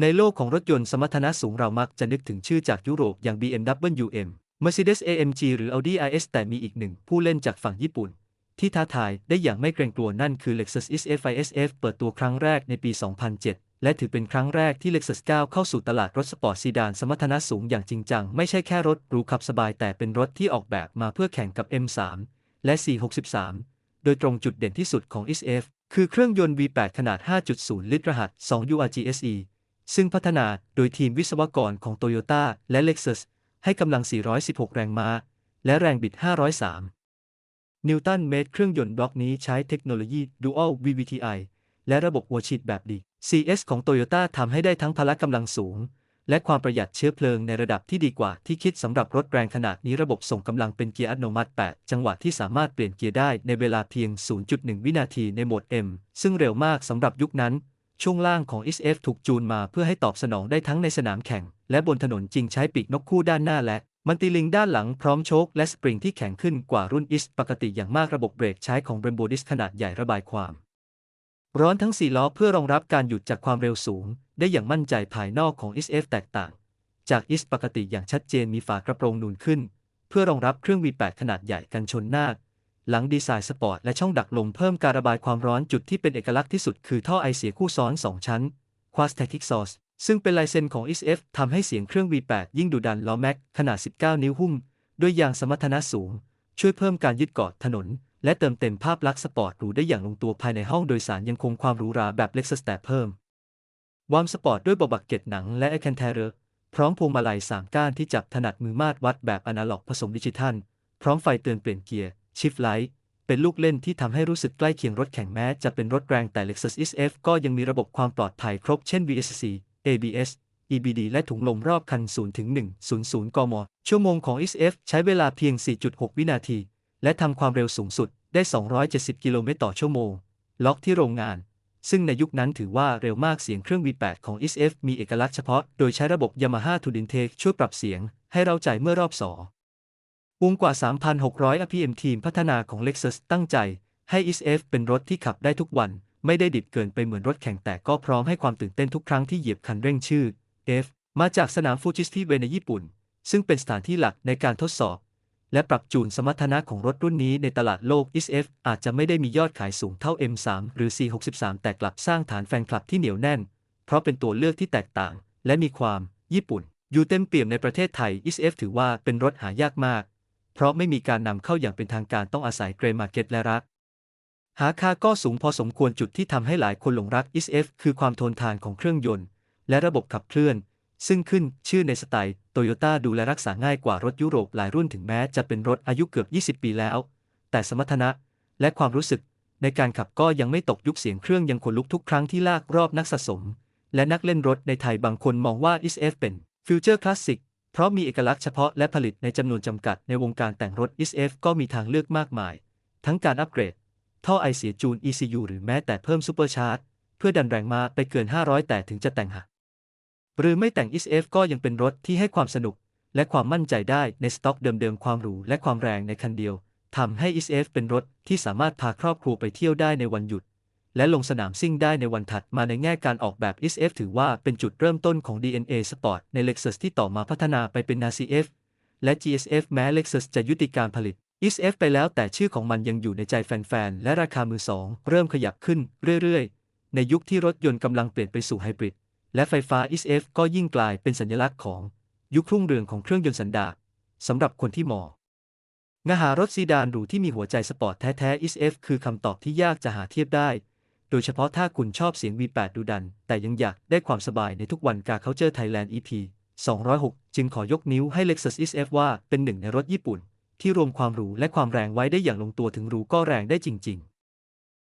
ในโลกของรถยนต์สมรรถนะสูงเรามักจะนึกถึงชื่อจากยุโรปอย่าง BMW M Mercedes AMG หรือ Audi RS แต่มีอีกหนึ่งผู้เล่นจากฝั่งญี่ปุ่น ที่ท้าทายได้อย่างไม่เกรงกลัวนั่นคือ Lexus ISF ISF เปิดตัวครั้งแรกในปี 2007 และถือเป็นครั้งแรกที่ Lexus ก้าวเข้าสู่ตลาดรถสปอร์ตซีดานสมรรถนะสูงอย่างจริงจัง ไม่ใช่แค่รถหรูขับสบายแต่เป็นรถที่ออกแบบมาเพื่อแข่งกับ M3 และ C63 โดยตรงจุดเด่นที่สุดของ ISF คือเครื่องยนต์ V8 ขนาด 5.0 ลิตรรหัส 2 URGSE ซึ่งพัฒนาโดยทีมวิศวกรของ Toyota และ Lexus ให้กำลัง 416 แรงม้า และแรงบิด 503 นิวตันเมตรเครื่องยนต์บล็อกนี้ใช้เทคโนโลยี Dual VVTi และระบบหัวฉีดแบบดี CS ของ Toyota ทำให้ได้ทั้งพละกำลังสูง และความประหยัดเชื้อเพลิงในระดับที่ดีกว่าที่คิดสำหรับรถแรงขนาดนี้ระบบส่งกำลังเป็นเกียร์อัตโนมัติ 8 จังหวะที่สามารถเปลี่ยนเกียร์ได้ในเวลาเพียง 0.1 วินาทีในโหมด M ซึ่งเร็วมากสำหรับยุคนั้น ช่วงล่างของ SF ถูกจูนมาเพื่อให้ตอบสนองได้ทั้งในสนามแข่ง และบนถนนจริงใช้ปีกนกคู่ด้านหน้าและ มันติลิงด้านหลังพร้อมโชคและสปริงที่แข็งขึ้นกว่ารุ่น IS ปกติอย่างมากระบบเบรกใช้ของ Brembo Disc ขนาดใหญ่ระบายความ ร้อนทั้ง4ล้อเพื่อรองรับการหยุดจากความเร็วสูง ได้อย่างมั่นใจภายนอกของ SF แตกต่าง จาก IS ปกติอย่างชัดเจนมีฝากระโปรงนูนขึ้น เพื่อรองรับเครื่อง V8 ขนาดใหญ่กันชนหน้า หลังดีไซน์สปอร์ตและช่องดักลมเพิ่มการระบายความร้อนจุดที่เป็นเอกลักษณ์ที่สุดคือท่อไอเสียคู่ซ้อน 2 ชั้น Quastatic Source ซึ่งเป็นลายเซ็นของ SF ทำให้เสียงเครื่อง V8 ยิ่งดุดันล้อแม็กขนาด 19 นิ้วหุ้ม ด้วยยางสมรรถนะสูง ช่วยเพิ่มการยึดเกาะถนน และเติมเต็มภาพลักษณ์สปอร์ตหรูได้อย่างลงตัวภายในห้องโดยสารยังคงความหรูหราแบบ Lexus แต่เพิ่มวามสปอร์ตด้วยเบาะบักเก็ตหนังและ a อ c a n t e r e r พร้อมพวงมาลัย3ก้านที่จับถนัดมือมาดวัดแบบอนาล็อกผสมดิจิทัล พร้อมไฟเตือนเปลี่ยนเกียร์ Shift Light เป็นลูกเล่นที่ทำให้รู้สึกใกล้เคียงรถแข่งแม้จะเป็นรถแรงแต่ Lexus ISF ก็ยังมีระบบความปลอดภัยครบเช่น VSC ABS EBD และถุงลมรอบคัน0ถึง100 กม ชั่วโมงของ ISF ใช้เวลาเพียง 4.6 วินาที และทำความเร็วสูงสุดได้ 270 กิโลเมตรต่อชั่วโมง ล็อกที่โรงงาน ซึ่งในยุคนั้นถือว่าเร็วมากเสียงเครื่อง V8 ของ ISF มีเอกลักษณ์เฉพาะ โดยใช้ระบบ Yamaha t u d i n t e ช่วยปรับเสียง ให้เราใจเมื่อรอบสอ วงกว่า 3,600 rpm ทีมพัฒนาของ Lexus ตั้งใจ ให้ ISF เป็นรถที่ขับได้ทุกวัน ไม่ได้ดิบเกินไปเหมือนรถแข่งแต่ก็พร้อมให้ความตื่นเต้นทุกครั้งที่เหยียบคันเร่งชื่อ F มาจากสนามฟูจิสทีเวในญี่ปุ่น ซึ่งเป็นสถานที่หลักในการทดสอบ และปรับจูนสมรรถนะของรถรุ่นนี้ในตลาดโลก ISF อาจจะไม่ได้มียอดขายสูงเท่า M3 หรือ C63 แต่กลับสร้างฐานแฟนคลับที่เหนียวแน่น เพราะเป็นตัวเลือกที่แตกต่าง และมีความ ญี่ปุ่น อยู่เต็มเปี่ยมในประเทศไทย ISF ถือว่าเป็นรถหายากมาก ราะไม่มีการนำเข้าอย่างเป็นทางการต้องอาศัยเกรมาร์เก็ตและรัก หาค่าก็สูงพอสมควรจุดที่ทำให้หลายคนหลงรัก ISF คือความทนทานของเครื่องยนต์ และระบบขับเคลื่อน ซึ่งขึ้นชื่อในสไตล์โตโยต้าดูแลรักษาง่ายกว่ารถยุโรปหลายรุ่นถึงแม้จะเป็นรถอายุเกือบ 20 ปีแล้ว แต่สมรรถนะและความรู้สึกในการขับก็ยังไม่ตกยุคเสียงเครื่องยังขนลุกทุกครั้งที่ลากรอบนักสะสม และนักเล่นรถในไทยบางคนมองว่า ISF เป็นฟิวเจอร์คลาสสิก เพราะมีเอกลักษณ์เฉพาะและผลิตในจำนวนจำกัดในวงการแต่งรถ ISF ก็มีทางเลือกมากมาย ทั้งการอัปเกรด ท่อไอเสียจูน ECU หรือแม้แต่เพิ่มซูเปอร์ชาร์จเพื่อดันแรงมาไปเกิน 500 แต่ถึงจะแต่งหักหรือไม่แต่ง ISF ก็ยังเป็นรถที่ให้ความสนุก และความมั่นใจได้ในสต็อกเดิมๆ ความหรูและความแรงในคันเดียวทำให้ ISF เป็นรถที่สามารถพาครอบครัวไปเที่ยวได้ในวันหยุด และลงสนามซิ่งได้ในวันถัดมาในแง่การออกแบบ SF ถือว่าเป็นจุดเริ่มต้นของ DNA Sport ใน Lexus ที่ต่อมาพัฒนาไปเป็น NACF และ GSF แม้ Lexus จะยุติการผลิต SF ไปแล้วแต่ชื่อของมันยังอยู่ในใจแฟนๆ และราคามือสองเริ่มขยับขึ้นเรื่อยๆ ในยุคที่รถยนต์กำลังเปลี่ยนไปสู่ไฮบริดและไฟฟ้า SF ก็ยิ่งกลายเป็นสัญลักษณ์ของยุครุ่งเรืองของเครื่องยนต์สันดาปสำหรับคนที่มองงหารถซีดานหรูที่มีหัวใจสปอร์ตแท้ๆ SF คือคำตอบที่ยากจะหาเทียบได้ โดยเฉพาะถ้าคุณชอบเสียง V8 ดูดัน แต่ยังอยากได้ความสบายในทุกวันกา Culture Thailand EP 206 จึงขอยกนิ้วให้ Lexus ISF ว่าเป็นหนึ่งในรถญี่ปุ่น ที่รวมความหรูและความแรงไว้ได้อย่างลงตัวถึงหรูก็แรงได้จริง ๆ